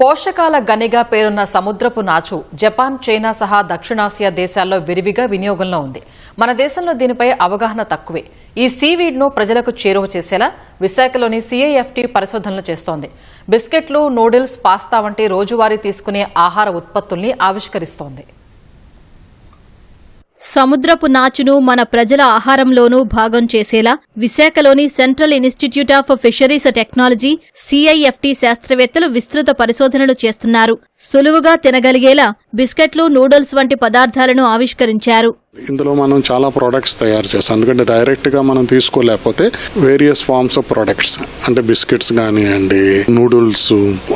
పోషకాల గనిగా పేరున్న సముద్రపు నాచు జపాన్ చైనా సహా దక్షిణాసియా దేశాల్లో విరివిగా వినియోగంలో ఉంది. మన దేశంలో దీనిపై అవగాహన తక్కువే. ఈ సీవీడ్ను ప్రజలకు చేరువ చేసేలా విశాఖలోని సీఐఎఫ్టీ పరిశోధనలు చేస్తోంది. బిస్కెట్లు నూడిల్స్ పాస్తా వంటి రోజువారీ తీసుకునే ఆహార ఉత్పత్తుల్ని ఆవిష్కరిస్తోంది. సముద్రపు నాచును మన ప్రజల ఆహారంలోనూ భాగం చేసేలా విశాఖలోని central institute of fisheries technology CIFT శాస్త్రవేత్తలు విస్తృత పరిశోధనలు చేస్తున్నారు. సులువుగా తినగలిగేలా బిస్కెట్లు నూడిల్స్ వంటి పదార్థాలను ఆవిష్కరించారు. ఇందులో మనం చాలా ప్రోడక్ట్స్ తయారు చేస్తాం. ఎందుకంటే డైరెక్ట్గా మనం తీసుకోలేకపోతే వేరియస్ ఫార్మ్స్ ఆఫ్ ప్రోడక్ట్స్ అంటే బిస్కెట్స్ కానివ్వండి నూడిల్స్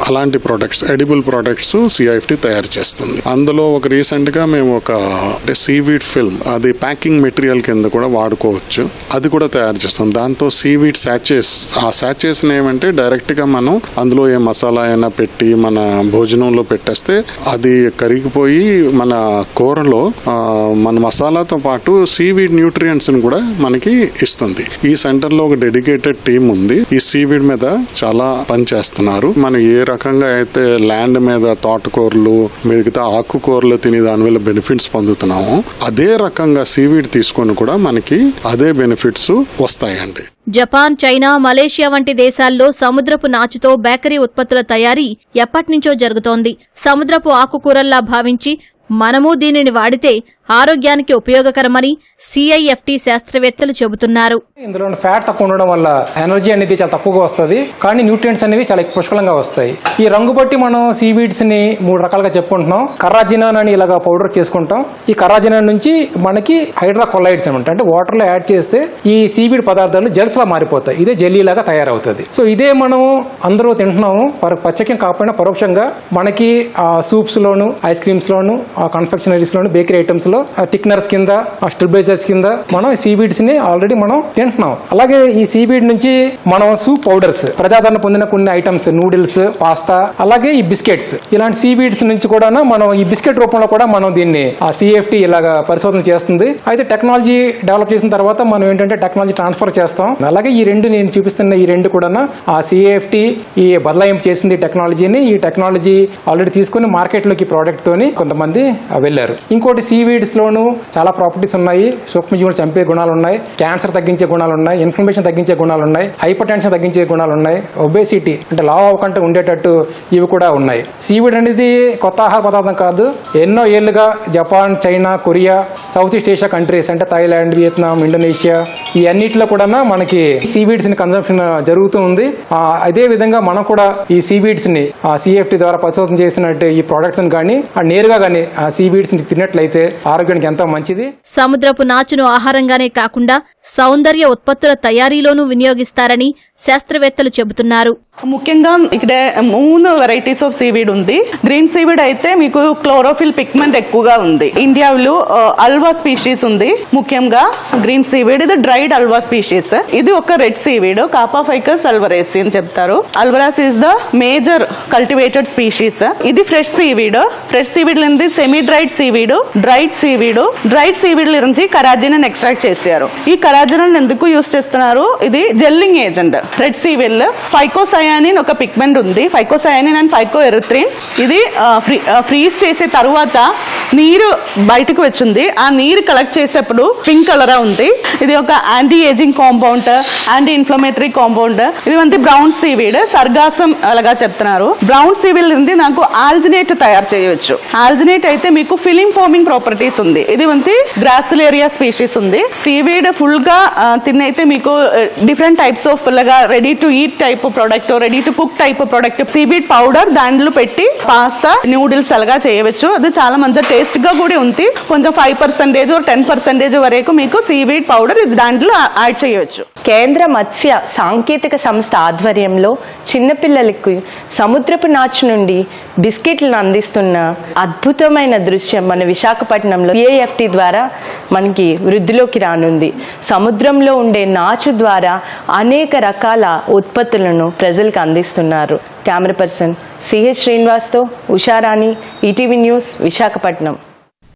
అలాంటి ప్రోడక్ట్స్ ఎడిబుల్ ప్రోడక్ట్స్ సిఐఎఫ్టి తయారు చేస్తుంది. అందులో ఒక రీసెంట్గా మేము ఒక అంటే సీవీడ్ ఫిల్మ్ అది ప్యాకింగ్ మెటీరియల్ కింద కూడా వాడుకోవచ్చు. అది కూడా తయారు చేస్తాం. దాంతో సీవీడ్ సాచెస్ ఆ సాచెస్ ఏమంటే డైరెక్ట్గా మనం అందులో ఏ మసాలా అయినా పెట్టి మన భోజనంలో పెట్టేస్తే అది కరిగిపోయి మన కూరలో మన మసాలాతో పాటు సీవీడ్ న్యూట్రియంట్స్ని కూడా మనకి ఇస్తుంది. ఈ సెంటర్లో ఒక డెడికేటెడ్ టీమ్ ఉంది. ఈ సీవీడ్ మీద చాలా పని చేస్తున్నారు. మనం ఏ రకంగా అయితే ల్యాండ్ మీద తోటకూరలు మిగతా ఆకుకూరలు తిని దాని వల్ల బెనిఫిట్స్ పొందుతున్నామో అదే రకంగా సీవీడ్ తీసుకొని కూడా మనకి అదే బెనిఫిట్స్ వస్తాయండి. జపాన్ చైనా మలేషియా వంటి దేశాల్లో సముద్రపు నాచుతో బేకరీ ఉత్పత్తుల తయారీ ఎప్పటినుంచో జరుగుతోంది. సముద్రపు ఆకుకూరల్లా భావించి మనము దీనిని వాడితే ఆరోగ్యానికి ఉపయోగకరమని సిఐఎఫ్టి శాస్త్రవేత్తలు చెబుతున్నారు. ఇందులో ఫ్యాట్ తక్కువ ఉండడం వల్ల ఎనర్జీ అనేది చాలా తక్కువగా వస్తుంది కానీ న్యూట్రియంట్స్ అనేవి చాలా పుష్కలంగా వస్తాయి. ఈ రంగు బట్టి మనం సీవీడ్స్ని మూడు రకాలుగా చెప్పుకుంటున్నాం. కర్రాజినాన్ అని ఇలాగా పౌడర్ చేసుకుంటాం. ఈ కర్రాజినాన్ నుంచి మనకి హైడ్రాకొలైడ్స్ అనమాట అంటే వాటర్లో యాడ్ చేస్తే ఈ సీవీడ్ పదార్థాలు జెల్స్ లా మారిపోతాయి. ఇదే జెల్లీ లాగా తయారవుతుంది. సో ఇదే మనం అందరూ తింటున్నాము. పర- కాకపోయినా పరోక్షంగా మనకి ఆ సూప్స్ లోను ఐస్ క్రీమ్స్ లోను ఆ కన్ఫెక్షనరీస్ బేకరీ ఐటమ్స్లో థిక్నర్స్ కింద ఆ స్టెబిలైజర్స్ కింద మనం సీబీడ్స్ని ఆల్రెడీ మనం తింటున్నాం. అలాగే ఈ సీబీడ్ నుంచి మనం సూప్ పౌడర్స్ ప్రజాదరణ పొందిన కొన్ని ఐటమ్స్ నూడిల్స్ పాస్తా అలాగే ఈ బిస్కెట్స్ ఇలాంటి సీబీడ్స్ నుంచి కూడా మనం ఈ బిస్కెట్ రూపంలో కూడా మనం దీన్ని ఆ సిఎఫ్టీ ఇలాగా పరిశోధన చేస్తుంది. అయితే టెక్నాలజీ డెవలప్ చేసిన తర్వాత మనం ఏంటంటే టెక్నాలజీ ట్రాన్స్ఫర్ చేస్తాం. అలాగే ఈ రెండు నేను చూపిస్తున్న ఈ రెండు కూడా ఆ సిఎఫ్టీ ఈ బదలాయింపు చేసింది టెక్నాలజీని ఈ టెక్నాలజీ ఆల్రెడీ తీసుకుని మార్కెట్లోకి ప్రోడక్ట్ తోని కొంతమంది వెళ్ళారు. ఇంకోటి సీవీడ్స్ లోను చాలా ప్రాపర్టీస్ ఉన్నాయి. సూక్ష్మజీవులు చంపే గుణాలు ఉన్నాయి క్యాన్సర్ తగ్గించే గుణాలు ఉన్నాయి ఇన్ఫ్లమేషన్ తగ్గించే గుణాలు ఉన్నాయి హైపర్ టెన్షన్ తగ్గించే గుణాలు ఉన్నాయి ఒబేసిటీ అంటే లావ్ అవ్వకుండా ఉండేటట్టు ఇవి కూడా ఉన్నాయి. సీవీడ్ అనేది కొత్త ఆహార పదార్థం కాదు. ఎన్నో ఏళ్ళుగా Japan China Korea south east Asia countries అంటే థాయిలాండ్ వియత్నాం ఇండోనేషియా ఈ అన్నిటిలో కూడా మనకి సీవీడ్స్ని కన్సంప్షన్ జరుగుతూ ఉంది. అదే విధంగా మనం కూడా ఈ సీవీడ్స్ని సిఎఫ్టీ ద్వారా పరిశోధన చేసినట్టు ఈ ప్రొడక్ట్స్ కానీ నేరుగా కానీ ఆ సీవీడ్స్ని తిన్నట్లయితే ఆరోగ్యానికి ఎంతో మంచిది. సముద్రపు నాచును ఆహారంగానే కాకుండా సౌందర్య ఉత్పత్తుల తయారీలోనూ వినియోగిస్తారని శాస్త్రవేత్తలు చెబుతున్నారు. ముఖ్యంగా ఇక్కడ మూడు వెరైటీస్ ఆఫ్ సీవీడ్ ఉంది. గ్రీన్ సీవీడ్ అయితే మీకు క్లోరోఫిల్ పిగ్మెంట్ ఎక్కువగా ఉంది. ఇండియాలో అల్వా స్పీషీస్ ఉంది. ముఖ్యంగా గ్రీన్ సీవీడ్ ఇది డ్రైడ్ అల్వా స్పీషీస్ ఇది ఒక రెడ్ సీవీడ్ కాపాఫైకస్ అల్వరేసి అని చెప్తారు. Alvarezii is the major cultivated species ఇది ఫ్రెష్ సీవీడ్ ఫ్రెష్ సీవీడ్ నుంచి semi dried seaweed dried seaweed dried seaweed నుంచి కరాజిన్ ఎక్స్ట్రాక్ట్ చేశారు. ఈ కరాజిన్ ఎందుకు యూస్ చేస్తున్నారు? ఇది gelling agent red seaweed phycocyanin ఒక పిగ్మెంట్ ఉంది. ఫైకోసయానిన్ అండ్ ఫైకో ఎరిథ్రిన్ ఇది ఫ్రీజ్ చేసే తర్వాత నీరు బయటకు వచ్చింది. ఆ నీరు కలెక్ట్ చేసేప్పుడు పింక్ కలర్ ఉంది. ఇది ఒక anti ageing compound anti inflammatory compound ఇది వంటి బ్రౌన్ సీవీడ్ సర్గాసం అలాగా చెప్తున్నారు. బ్రౌన్ సీవీడ్ నుండి నాకు ఆల్జినేట్ తయారు చేయవచ్చు ఆల్జినేట్ అయితే మీకు ఫిలిం ఫార్మింగ్ ప్రాపర్టీస్ ఉంది. ఇది వంటి గ్రాసిలేరియా స్పీషీస్ ఉంది. సీవీడ్ ఫుల్గా తిన్నైతే మీకు డిఫరెంట్ టైప్స్ ఆఫ్ లాగా ready to eat type product ready to cook type product seaweed powder దాంట్లో పెట్టి పాస్తా నూడిల్స్ అలాగా చేయవచ్చు. అది చాలా మంచి టేస్ట్ గా కూడా ఉంది కొంచెం ఫైవ్ పర్సెంటేజ్ టెన్ పర్సెంటేజ్ వరకు మీకు సీవీడ్ పౌడర్ ఇది దాంట్లో యాడ్ చేయవచ్చు కేంద్ర మత్స్య సాంకేతిక సంస్థ ఆధ్వర్యంలో చిన్నపిల్లలకు సముద్రపు నాచు నుండి బిస్కెట్లను అందిస్తున్న అద్భుతమైన దృశ్యం మన విశాఖపట్నంలో ఏఎఫ్టీ ద్వారా మనకి వృద్ధిలోకి రానుంది. సముద్రంలో ఉండే నాచు ద్వారా అనేక రకాల ఉత్పత్తులను ప్రజలకు అందిస్తున్నారు. కెమెరా పర్సన్ సిహెచ్ శ్రీనివాస్తో ఉషారాణి ఈటీవీ న్యూస్ విశాఖపట్నం.